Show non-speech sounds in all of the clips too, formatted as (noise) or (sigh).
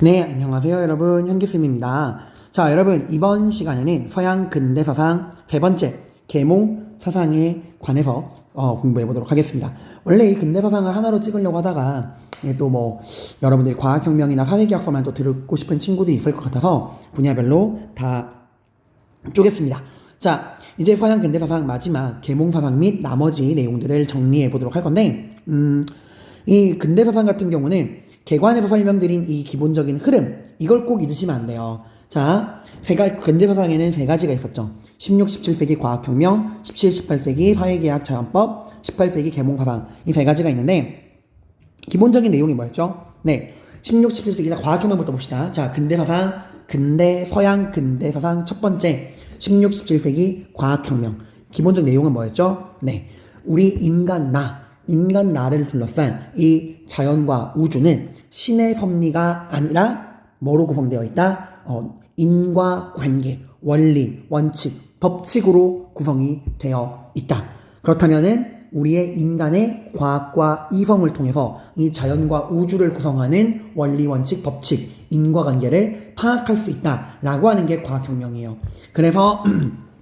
네, 안녕하세요, 여러분. 현기쌤입니다. 자, 여러분, 이번 시간에는 서양 근대 사상 세 번째, 계몽 사상에 관해서 어, 공부해 보도록 하겠습니다. 원래 이 근대 사상을 하나로 찍으려고 하다가 또 뭐 여러분들이 과학혁명이나 사회계약서만 또 듣고 싶은 친구들이 있을 것 같아서 분야별로 다 쪼갰습니다. 자, 이제 서양 근대 사상 마지막 계몽 사상 및 나머지 내용들을 정리해 보도록 할 건데, 음, 이 근대 사상 같은 경우는 개관에서 설명드린 이 기본적인 흐름, 이걸 꼭 잊으시면 안 돼요. 자, 세 가, 근대 사상에는 세 가지가 있었죠. 16, 17세기 과학혁명, 17, 18세기 사회계약 자연법, 18세기 계몽 사상. 이 세 가지가 있는데, 기본적인 내용이 뭐였죠? 네. 16, 17세기 과학혁명부터 봅시다. 자, 근대 사상, 근대, 서양 근대 사상 첫 번째, 16, 17세기 과학혁명. 기본적 내용은 뭐였죠? 네. 우리 인간 나, 인간 나를 둘러싼 이 자연과 우주는 신의 섭리가 아니라 뭐로 구성되어 있다? 어, 인과 관계, 원리, 원칙, 법칙으로 구성이 되어 있다. 그렇다면은 우리의 인간의 과학과 이성을 통해서 이 자연과 우주를 구성하는 원리, 원칙, 법칙, 인과관계를 파악할 수 있다라고 하는 게 과학혁명이에요. 그래서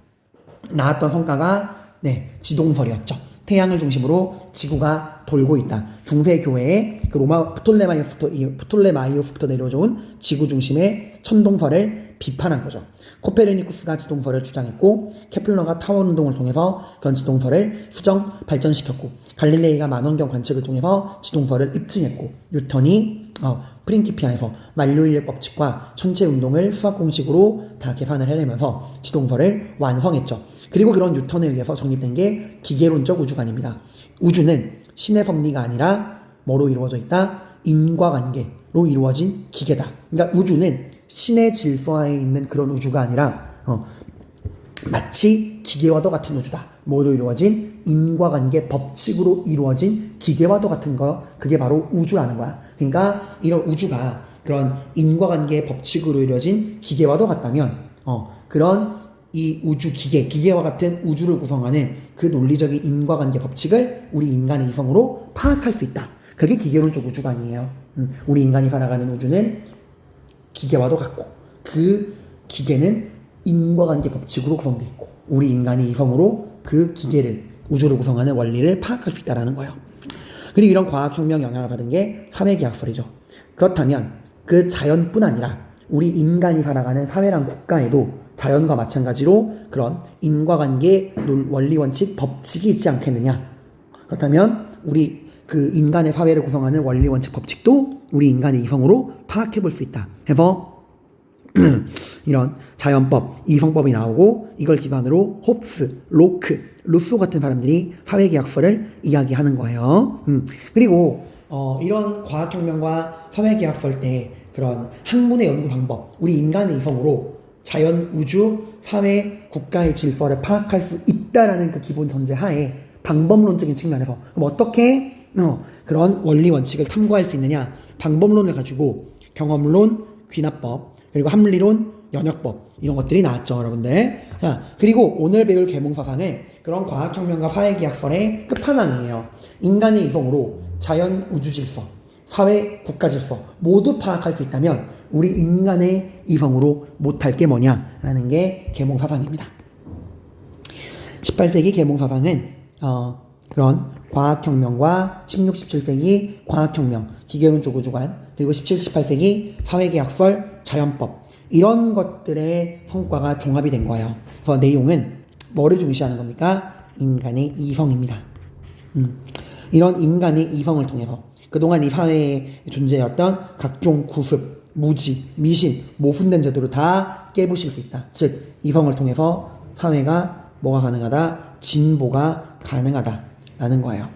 (clears throat) 나왔던 성과가 네 지동설이었죠. 태양을 중심으로 지구가 돌고 있다. 중세 교회의 그 로마 프톨레마이오스부터 프톨레마이오스부터 내려온 지구 중심의 천동설을 비판한 거죠. 코페르니쿠스가 지동설을 주장했고 케플러가 타원 운동을 통해서 그런 지동설을 수정 발전시켰고 갈릴레이가 만원경 관측을 통해서 지동설을 입증했고 뉴턴이 어, 프린키피아에서 만료인력 법칙과 천체 운동을 수학 공식으로 다 계산을 해내면서 지동설을 완성했죠. 그리고 그런 뉴턴에 의해서 정립된 게 기계론적 우주관입니다. 우주는 신의 섭리가 아니라 뭐로 이루어져 있다? 인과관계로 이루어진 기계다. 그러니까 우주는 신의 질서에 있는 그런 우주가 아니라 어, 마치 기계와도 같은 우주다. 뭐로 이루어진 인과관계 법칙으로 이루어진 기계와도 같은 거 그게 바로 우주라는 거야. 그러니까 이런 우주가 그런 인과관계 법칙으로 이루어진 기계와도 같다면 어, 그런 이 우주 기계, 기계와 같은 우주를 구성하는 그 논리적인 인과관계 법칙을 우리 인간의 이성으로 파악할 수 있다. 그게 기계론적 우주관이에요. 음, 우리 인간이 살아가는 우주는 기계와도 같고 그 기계는 인과관계 법칙으로 구성되어 있고 우리 인간이 이성으로 그 기계를 우주를 구성하는 원리를 파악할 수 있다라는 거예요. 그리고 이런 과학혁명 영향을 받은 게 사회계약설이죠. 그렇다면 그 자연뿐 아니라 우리 인간이 살아가는 사회랑 국가에도 자연과 마찬가지로 그런 인과관계 원리 원칙 법칙이 있지 않겠느냐. 그렇다면 우리 그 인간의 사회를 구성하는 원리 원칙 법칙도 우리 인간의 이성으로 파악해 볼 수 있다. 해서 (clears throat) 이런 자연법, 이성법이 나오고 이걸 기반으로 홉스, 로크, 루소 같은 사람들이 사회계약서를 이야기하는 거예요. 음. 그리고 어, 이런 과학혁명과 사회계약서 때 그런 학문의 연구 방법, 우리 인간의 이성으로 자연, 우주, 사회, 국가의 질서를 파악할 수 있다라는 그 기본 전제 하에 방법론적인 측면에서 그럼 어떻게 어, 그런 원리 원칙을 탐구할 수 있느냐 방법론을 가지고 경험론, 귀납법 그리고 합리론, 연역법 이런 것들이 나왔죠, 여러분들. 자 그리고 오늘 배울 계몽사상은 그런 과학혁명과 사회계약설의 끝판왕이에요. 인간의 이성으로 자연, 우주 질서, 사회, 국가 질서 모두 파악할 수 있다면 우리 인간의 이성으로 못할 게 뭐냐라는 게 계몽 사상입니다. 18세기 계몽 사상은 어, 그런 과학혁명과 16, 17세기 과학혁명, 기계론적 우주관, 그리고 17, 18세기 사회계약설, 자연법 이런 것들의 성과가 종합이 된 거예요. 그래서 내용은 뭐를 중시하는 겁니까? 인간의 이성입니다. 음, 이런 인간의 이성을 통해서 그동안 이 사회에 존재했던 각종 구습, 무지, 미신, 모순된 제도를 다 깨부실 수 있다. 즉, 이성을 통해서 사회가 뭐가 가능하다? 진보가 가능하다 라는 거예요.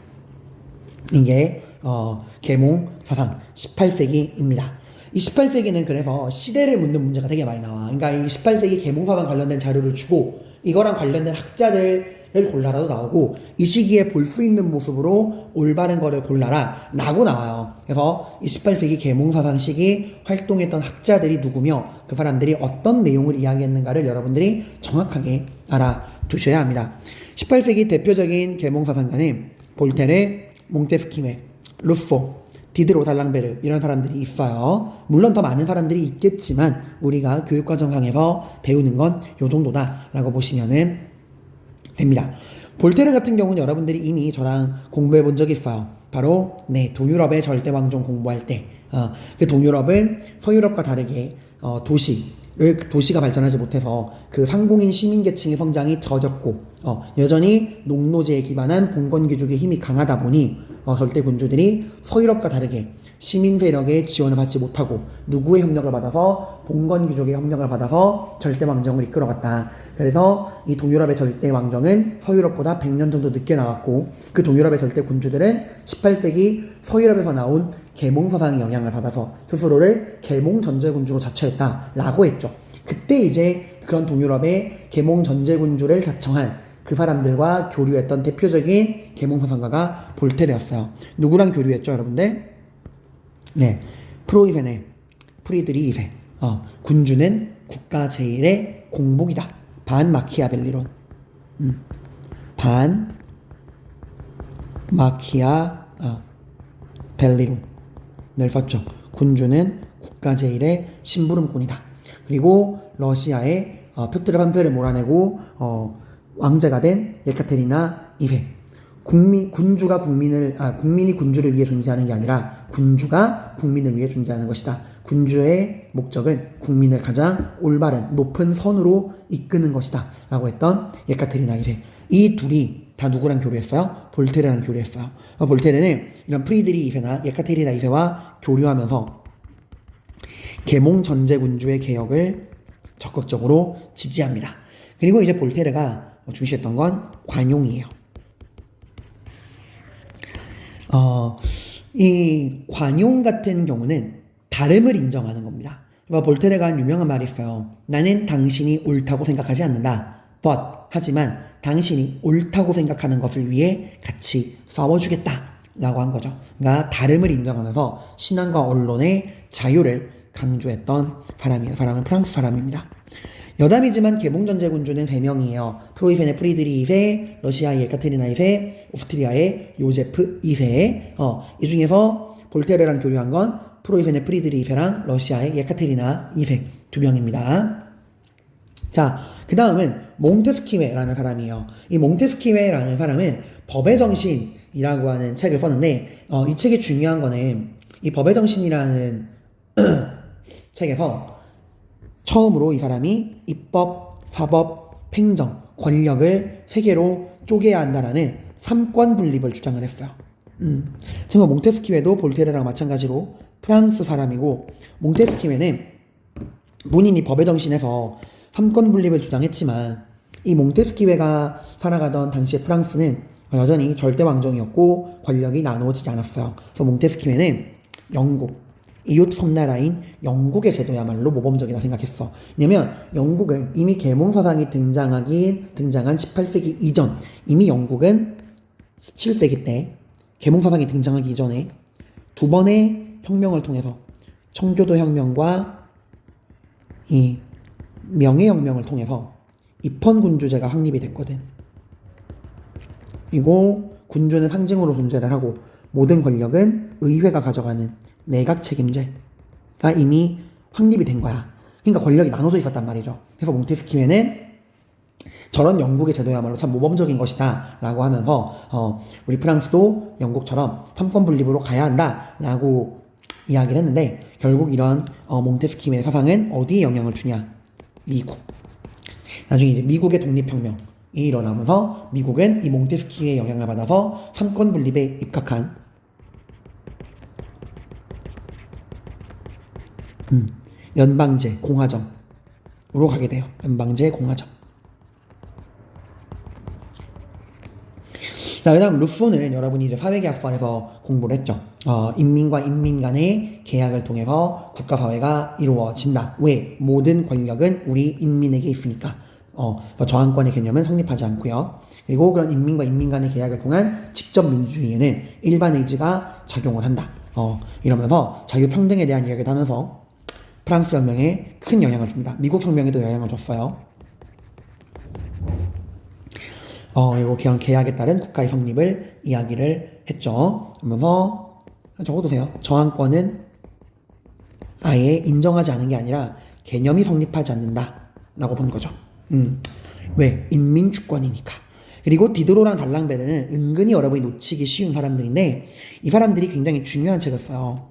이게 어, 계몽 사상 18세기입니다. 이 18세기는 그래서 시대를 묻는 문제가 되게 많이 나와. 그러니까 이 18세기 계몽 사상 관련된 자료를 주고 이거랑 관련된 학자들 을 골라라도 나오고 이 시기에 볼 수 있는 모습으로 올바른 거를 골라라 라고 나와요. 그래서 이 18세기 계몽사상 시기 활동했던 학자들이 누구며 그 사람들이 어떤 내용을 이야기했는가를 여러분들이 정확하게 알아두셔야 합니다. 18세기 대표적인 계몽사상가는 볼테르, 몽테스키메, 루소, 디드로 달랑베르 이런 사람들이 있어요. 물론 더 많은 사람들이 있겠지만 우리가 교육과정상에서 배우는 건 요 정도다라고 보시면은 됩니다. 볼테르 같은 경우는 여러분들이 이미 저랑 공부해 본 적이 있어요. 바로 네 동유럽의 절대왕정 공부할 때, 어, 그 동유럽은 서유럽과 다르게 어, 도시를 도시가 발전하지 못해서 그 상공인 시민 계층의 성장이 더뎠고 어, 여전히 농노제에 기반한 봉건 귀족의 힘이 강하다 보니 어, 절대 군주들이 서유럽과 다르게 시민 세력의 지원을 받지 못하고 누구의 협력을 받아서 봉건 귀족의 협력을 받아서 절대 왕정을 이끌어갔다. 그래서 이 동유럽의 절대 왕정은 서유럽보다 100년 정도 늦게 나왔고 그 동유럽의 절대 군주들은 18세기 서유럽에서 나온 계몽 서상의 영향을 받아서 스스로를 계몽 전제군주로 자처했다라고 했죠. 그때 이제 그런 동유럽의 계몽 전제군주를 자청한 그 사람들과 교류했던 대표적인 계몽 서상가가 볼테르였어요. 누구랑 교류했죠, 여러분들? 네, 프로이센의 프리드리 이세. 어, 군주는 국가 제일의 공복이다. 반 마키아벨리론. 음, 반 마키아 어, 벨리론을 썼죠. 군주는 국가 제일의 심부름꾼이다. 그리고 러시아의 어, 표트르 판페를 몰아내고 어, 왕제가 된 예카테리나 2세. 국민 군주가 국민을 아 국민이 군주를 위해 존재하는 게 아니라 군주가 국민을 위해 존재하는 것이다. 군주의 목적은 국민을 가장 올바른 높은 선으로 이끄는 것이다라고 했던 예카테리나 2세. 이 둘이 다 누구랑 교류했어요? 볼테르랑 교류했어요. 어, 볼테르는 이런 프리드리 2세나 예카테리나 2세와 교류하면서 계몽 전제 군주의 개혁을 적극적으로 지지합니다. 그리고 이제 볼테르가 중시했던 건 관용이에요. 어, 이 관용 같은 경우는 다름을 인정하는 겁니다. 그러니까 볼테르가 한 유명한 말이 있어요. 나는 당신이 옳다고 생각하지 않는다. but 하지만 당신이 옳다고 생각하는 것을 위해 같이 싸워주겠다. 라고 한 거죠. 그러니까 다름을 인정하면서 신앙과 언론의 자유를 강조했던 사람이에요. 사람은 프랑스 사람입니다. 여담이지만 개봉전제 군주는 3명이에요. 프로이센의 프리드리 2세, 러시아의 예카테리나 2세, 오스트리아의 요제프 2세. 어, 이 중에서 볼테르랑 교류한 건 프로이센의 프리드리 2세랑 러시아의 예카테리나 2세 두 명입니다. 자, 그 다음은 몽테스키웨라는 사람이에요. 이 몽테스키웨라는 사람은 법의 정신이라고 하는 책을 썼는데, 어, 이 책의 중요한 거는 이 법의 정신이라는 (clears throat) 책에서 처음으로 이 사람이 입법, 사법, 행정, 권력을 세 개로 쪼개야 한다라는 삼권 분립을 주장을 했어요. 음. 정말 몽테스키웨도 볼테르랑 마찬가지로 프랑스 사람이고 몽테스키웨는 본인이 법의 정신에서 삼권 분립을 주장했지만 이 몽테스키웨가 살아가던 당시의 프랑스는 여전히 절대 왕정이었고 권력이 나누어지지 않았어요. 그래서 몽테스키웨는 영국, 이웃 섬나라인 영국의 제도야말로 모범적이다 생각했어. 왜냐면 영국은 이미 계몽 사상이 등장하긴 등장한 18세기 이전 이미 영국은 17세기 때 계몽 사상이 등장하기 이전에 두 번의 혁명을 통해서 청교도 혁명과 이 명예 혁명을 통해서 입헌 군주제가 확립이 됐거든. 그리고 군주는 상징으로 존재를 하고 모든 권력은 의회가 가져가는 내각 책임제가 이미 확립이 된 거야. 그러니까 권력이 나눠져 있었단 말이죠. 그래서 몽테스키웨는 저런 영국의 제도야말로 참 모범적인 것이다 라고 하면서 어, 우리 프랑스도 영국처럼 삼권 분립으로 가야 한다 라고 이야기를 했는데 결국 이런 어, 몽테스키웨의 사상은 어디에 영향을 주냐 미국 나중에 이제 미국의 독립혁명이 일어나면서 미국은 이 몽테스키웨의 영향을 받아서 삼권 분립에 입각한 음, 연방제 공화정으로 가게 돼요. 연방제 공화정. 자, 그 다음 루소는 여러분이 이제 사회계약서에서 공부를 했죠. 어, 인민과 인민 간의 계약을 통해서 국가사회가 이루어진다. 왜? 모든 권력은 우리 인민에게 있으니까. 어, 저항권의 개념은 성립하지 않고요. 그리고 그런 인민과 인민 간의 계약을 통한 직접 민주주의에는 일반 의지가 작용을 한다. 어, 이러면서 자유평등에 대한 이야기를 하면서 프랑스 혁명에 큰 영향을 줍니다. 미국 혁명에도 영향을 줬어요. 어, 그리고 그런 계약에 따른 국가의 성립을 이야기를 했죠. 그러면서 적어두세요. 저항권은 아예 인정하지 않은 게 아니라 개념이 성립하지 않는다라고 본 거죠. 음. 왜? 인민주권이니까. 그리고 디드로랑 달랑베르는 은근히 여러분이 놓치기 쉬운 사람들인데 이 사람들이 굉장히 중요한 책을 써요.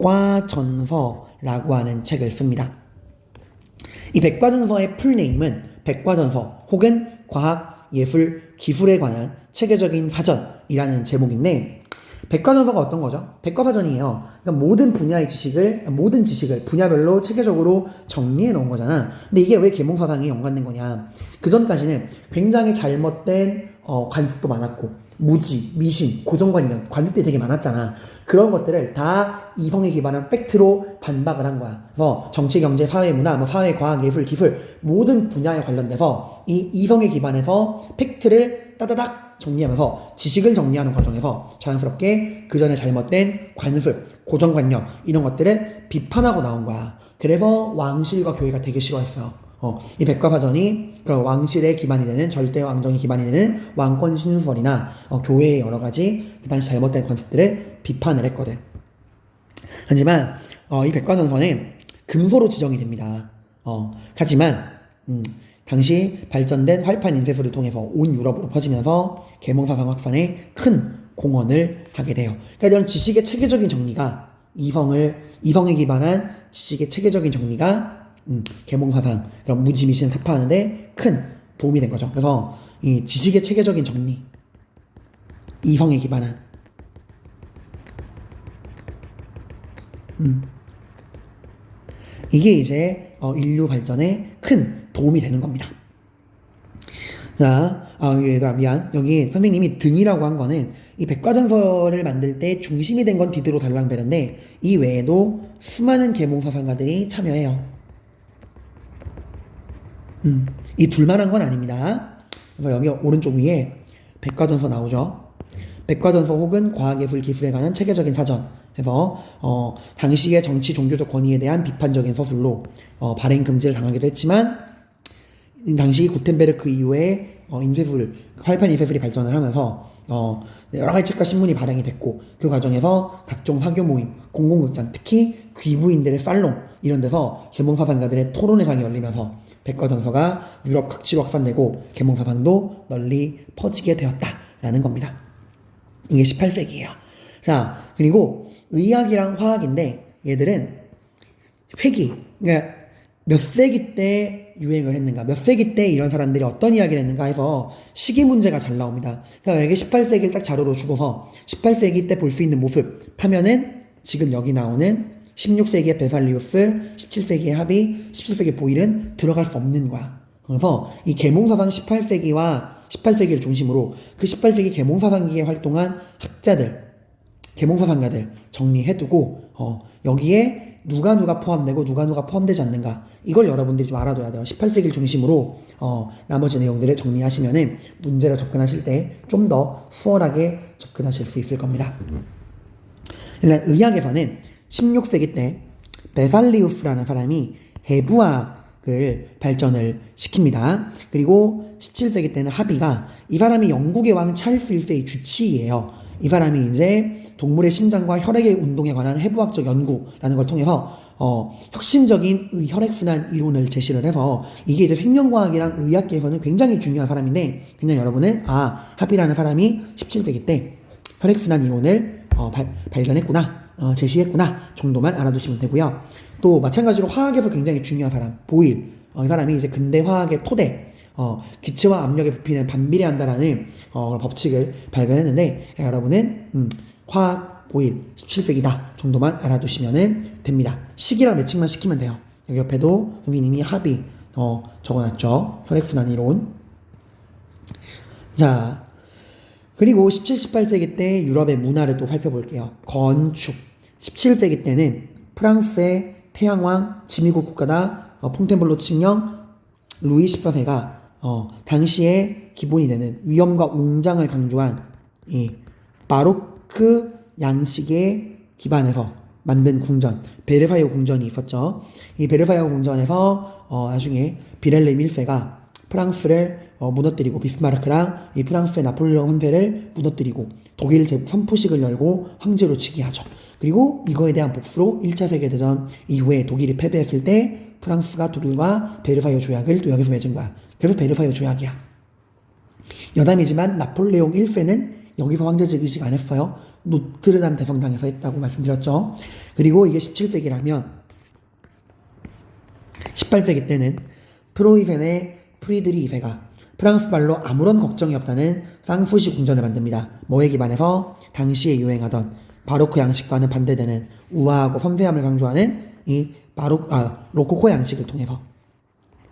백과전서라고 하는 책을 씁니다. 이 백과전서의 풀네임은 백과전서 혹은 과학, 예술, 기술에 관한 체계적인 사전이라는 제목인데 백과전서가 어떤 거죠? 백과사전이에요. 그러니까 모든 분야의 지식을 모든 지식을 분야별로 체계적으로 정리해 놓은 거잖아. 근데 이게 왜 계몽사상이 연관된 거냐? 그 전까지는 굉장히 잘못된 어, 관습도 많았고 무지, 미신, 고정관념, 관습들이 되게 많았잖아. 그런 것들을 다 이성에 기반한 팩트로 반박을 한 거야. 그래서 정치, 경제, 사회, 문화, 뭐 사회, 과학, 예술, 기술 모든 분야에 관련돼서 이 이성에 기반해서 팩트를 따다닥 정리하면서 지식을 정리하는 과정에서 자연스럽게 그 전에 잘못된 관습, 고정관념 이런 것들을 비판하고 나온 거야. 그래서 왕실과 교회가 되게 싫어했어요. 어, 이 백과사전이 그런 왕실의 기반이 되는 절대 왕정의 기반이 되는 왕권 신수설이나 어, 교회의 여러 가지 그 당시 잘못된 관습들을 비판을 했거든. 하지만 어, 이 백과전서는 금소로 지정이 됩니다. 어, 하지만 음, 당시 발전된 활판 인쇄술을 통해서 온 유럽으로 퍼지면서 계몽사상 확산에 큰 공헌을 하게 돼요. 그러니까 이런 지식의 체계적인 정리가 이성을 이성에 기반한 지식의 체계적인 정리가 음, 계몽사상 그런 무지미신을 타파하는데 큰 도움이 된 거죠. 그래서 이 지식의 체계적인 정리, 이성에 기반한 음, 이게 이제 어, 인류 발전에 큰 도움이 되는 겁니다. 자, 아, 얘들아, 미안. 여기 선생님이 등이라고 한 거는 이 백과전서를 만들 때 중심이 된 건 디드로 달랑베르인데 이 외에도 수많은 계몽사상가들이 참여해요. 음, 이 둘만 한 건 아닙니다. 그래서 여기 오른쪽 위에 백과전서 나오죠. 백과전서 혹은 과학예술 기술에 관한 체계적인 사전. 해서 어, 당시의 정치 종교적 권위에 대한 비판적인 서술로 어, 발행 금지를 당하기도 했지만 당시 구텐베르크 이후에 어, 인쇄술 활판 인쇄술이 발전을 하면서 어, 여러 가지 책과 신문이 발행이 됐고 그 과정에서 각종 화교 모임, 공공극장, 특히 귀부인들의 살롱 이런 데서 계몽사상가들의 토론회상이 열리면서 백과 전서가 유럽 각지로 확산되고 계몽사상도 널리 퍼지게 되었다라는 겁니다. 이게 18세기예요. 자 그리고 의학이랑 화학인데 얘들은 세기 그러니까 몇 세기 때 유행을 했는가 몇 세기 때 이런 사람들이 어떤 이야기를 했는가 해서 시기 문제가 잘 나옵니다. 그러니까 이게 18세기를 딱 자료로 주고서 18세기 때 볼 수 있는 모습 하면은 지금 여기 나오는 16세기의 베살리우스, 17세기의 합의, 17세기 보일은 들어갈 수 없는 거야. 그래서 이 계몽사상 18세기와 18세기를 중심으로 그 18세기 계몽사상기에 활동한 학자들, 계몽사상가들 정리해두고 어, 여기에 누가 누가 포함되고 누가 누가 포함되지 않는가 이걸 여러분들이 좀 알아둬야 돼요. 18세기를 중심으로 어, 나머지 내용들을 정리하시면은 문제를 접근하실 때 좀 더 수월하게 접근하실 수 있을 겁니다. 일단 의학에서는 16세기 때 베살리우스라는 사람이 해부학을 발전을 시킵니다. 그리고 17세기 때는 하비가 이 사람이 영국의 왕 찰스 1세의 주치의예요. 이 사람이 이제 동물의 심장과 혈액의 운동에 관한 해부학적 연구라는 걸 통해서 어, 혁신적인 의 혈액순환 이론을 제시를 해서 이게 이제 생명과학이랑 의학계에서는 굉장히 중요한 사람인데 그냥 여러분은 아 하비라는 사람이 17세기 때 혈액순환 이론을 어, 발, 발견했구나 어, 제시했구나 정도만 알아두시면 되고요. 또 마찬가지로 화학에서 굉장히 중요한 사람 보일 어, 이 사람이 이제 근대 화학의 토대 어, 기체와 압력의 부피는 반비례한다라는 어, 법칙을 발견했는데 여러분은 음, 화학 보일 17세기다 정도만 알아두시면 됩니다. 시기랑 매칭만 시키면 돼요. 여기 옆에도 선생님이 합의 어, 적어놨죠. 혈액순환 이론. 자, 그리고 17, 18세기 때 유럽의 문화를 또 살펴볼게요. 건축. 17세기 때는 프랑스의 태양왕 지미국 국가다 어, 퐁텐블로 칙령 루이 14세가 어, 당시에 기본이 되는 위엄과 웅장을 강조한 이 바로크 양식에 기반해서 만든 궁전 베르사유 궁전이 있었죠. 이 베르사유 궁전에서 어, 나중에 비렐레 1세가 프랑스를 어, 무너뜨리고 비스마르크랑 이 프랑스의 나폴레옹 황제를 무너뜨리고 독일 제 선포식을 열고 황제로 즉위하죠. 그리고 이거에 대한 복수로 1차 세계대전 이후에 독일이 패배했을 때 프랑스가 독일과 베르사유 조약을 또 여기서 맺은 거야. 그래서 베르사유 조약이야. 여담이지만 나폴레옹 1세는 여기서 황제직 의식 안 했어요. 노트르담 대성당에서 했다고 말씀드렸죠. 그리고 이게 17세기라면 18세기 때는 프로이센의 프리드리 2세가 프랑스 말로 아무런 걱정이 없다는 쌍푸시 궁전을 만듭니다. 뭐에 기반해서 당시에 유행하던 바로크 양식과는 반대되는 우아하고 섬세함을 강조하는 이 바로 아 로코코 양식을 통해서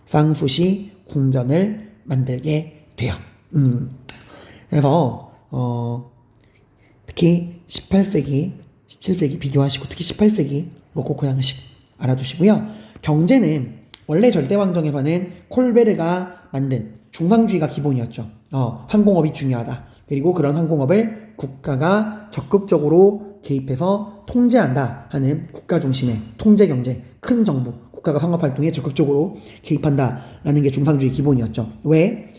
쌍푸시 궁전을 만들게 돼요. 음. 그래서 어 특히 18세기, 17세기 비교하시고 특히 18세기 로코코 양식 알아두시고요. 경제는 원래 절대왕정에서는 콜베르가 만든 중상주의가 기본이었죠. 어, 항공업이 중요하다. 그리고 그런 항공업을 국가가 적극적으로 개입해서 통제한다 하는 국가 중심의 통제 경제, 큰 정부, 국가가 상업 활동에 적극적으로 개입한다라는 게 중상주의 기본이었죠. 왜?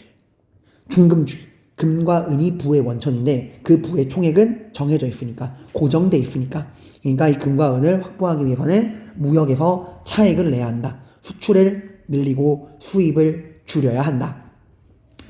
중금주의. 금과 은이 부의 원천인데 그 부의 총액은 정해져 있으니까 고정돼 있으니까 그러니까 이 금과 은을 확보하기 위해서는 무역에서 차액을 내야 한다. 수출을 늘리고 수입을 줄여야 한다.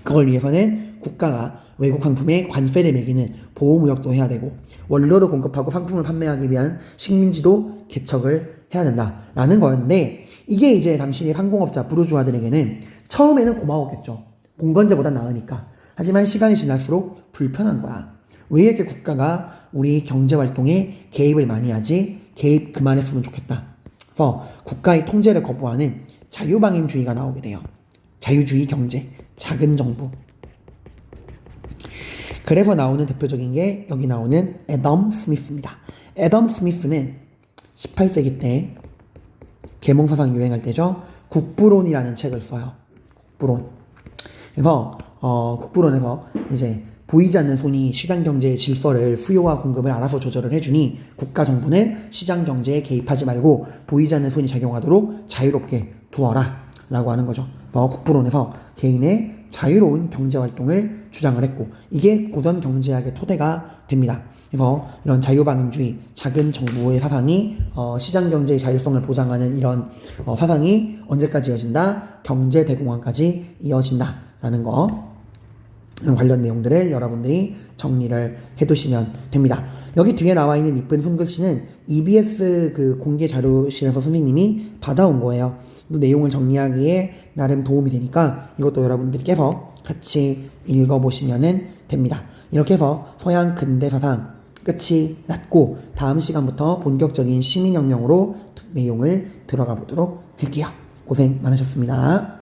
그걸 위해서는 국가가 외국 상품에 관세를 매기는 보호무역도 해야 되고 원료를 공급하고 상품을 판매하기 위한 식민지도 개척을 해야 된다라는 거였는데 이게 이제 당신의 상공업자 부르주아들에게는 처음에는 고마웠겠죠. 공건제보다 나으니까. 하지만 시간이 지날수록 불편한 거야. 왜 이렇게 국가가 우리 경제 활동에 개입을 많이 하지? 개입 그만했으면 좋겠다. 그래서 국가의 통제를 거부하는 자유방임주의가 나오게 돼요. 자유주의 경제, 작은 정부. 그래서 나오는 대표적인 게 여기 나오는 에덤 스미스입니다. 에덤 스미스는 18세기 때 계몽사상 유행할 때죠. 국부론이라는 책을 써요. 국부론. 그래서 어, 국부론에서 이제 보이지 않는 손이 시장 경제의 질서를 수요와 공급을 알아서 조절을 해주니 국가 정부는 시장 경제에 개입하지 말고 보이지 않는 손이 작용하도록 자유롭게 두어라 라고 하는 거죠. 뭐 국부론에서 개인의 자유로운 경제 활동을 주장을 했고 이게 고전 경제학의 토대가 됩니다. 그래서 이런 자유방임주의, 작은 정부의 사상이 어, 시장 경제의 자율성을 보장하는 이런 어, 사상이 언제까지 이어진다? 경제 대공황까지 이어진다라는 거 관련 내용들을 여러분들이 정리를 해두시면 됩니다. 여기 뒤에 나와 있는 이쁜 손글씨는 EBS 그 공개 자료실에서 선생님이 받아온 거예요. 그 내용을 정리하기에 나름 도움이 되니까 이것도 여러분들께서 같이 읽어보시면 됩니다. 이렇게 해서 서양 근대 사상 끝이 났고 다음 시간부터 본격적인 시민혁명으로 내용을 들어가 보도록 할게요. 고생 많으셨습니다.